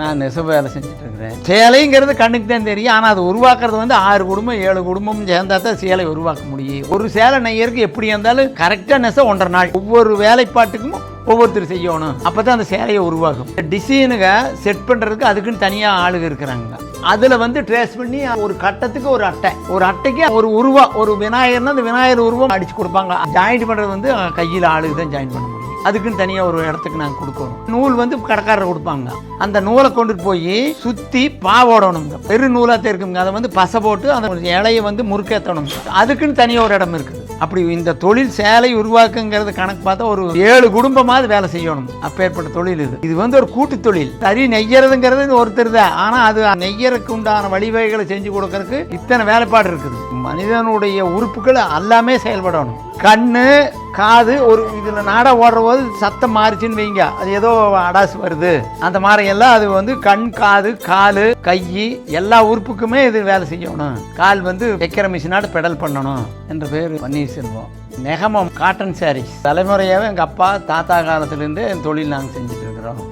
நான் நெசவு வேலை செஞ்சுட்டு இருக்கிறேன் சேலைங்கிறது கண்ணுக்கு தான் தெரியும். ஆனால் அது உருவாக்குறது வந்து ஆறு குடும்பம் ஏழு குடும்பம் சேர்ந்தா தான் சேலை உருவாக்க முடியும். ஒரு சேலை நெய்யருக்கு எப்படி இருந்தாலும் கரெக்டாக நெச ஒன்றரை நாள். ஒவ்வொரு வேலைப்பாட்டுக்கும் ஒவ்வொருத்தர் செய்யணும். அப்போ தான் அந்த சேலையை உருவாகும். டிசைனுங்க செட் பண்ணுறதுக்கு அதுக்குன்னு தனியாக ஆளுங்க இருக்கிறாங்க. அதில் வந்து ட்ரேஸ் பண்ணி ஒரு கட்டத்துக்கு ஒரு அட்டை. ஒரு அட்டைக்கு ஒரு உருவா ஒரு விநாயகர்னா அந்த விநாயகர் உருவம் அடிச்சு கொடுப்பாங்க ஜாயின் பண்ணுறது வந்து கையில் ஆளுக்கு தான் ஜாயின் பண்ண முடியும். அதுக்குன்னு தனியாக ஒரு இடத்துக்கு நாங்கள் கொடுக்கணும். நூல் வந்து கடைக்காரர் கொடுப்பாங்க. அந்த நூலை கொண்டுட்டு போய் சுற்றி பாவோடணுங்க பெரு நூலாக தெரிக்குங்க அதை வந்து பசை போட்டு அந்த இலையை வந்து முறுக்கேற்றணும் அதுக்குன்னு தனியாக ஒரு இடம் இருக்குது. அப்படி இந்த தொழில் சேலை உருவாக்குங்கிறது கணக்கு பார்த்தா ஒரு ஏழு குடும்பமாவது வேலை செய்யணும். அப்பேற்பட்ட தொழில் இது. இது வந்து ஒரு கூட்டு தொழில். தறி நெய்யறதுங்கிறது ஒருத்தர் தான். ஆனால் அது நெய்யறதுக்கு உண்டான வழிவகைகளை செஞ்சு கொடுக்கறதுக்கு இத்தனை வேலைப்பாடு இருக்குது. மனிதனுடைய உறுப்புகள் எல்லாமே செயல்படணும். கண்ணு காது ஒரு இதில் நாடா ஓடுற போது சத்தம் மாறிச்சுன்னு வைங்க. அது ஏதோ அடாசு வருது. அந்த மாதிரி எல்லாம் அது வந்து கண் காது காலு கை எல்லா உறுப்புக்குமே இது வேலை செய்யணும். கால் வந்து வைக்கிற மிஷினால பெடல் பண்ணணும் என்ற பேர் பன்னீர்செல்வம். நெகமம் காட்டன் சாரீஸ். தலைமுறையாகவே எங்கள் அப்பா தாத்தா காலத்துலேருந்து தொழில் நாங்கள் செஞ்சுட்டு இருக்கிறோம்.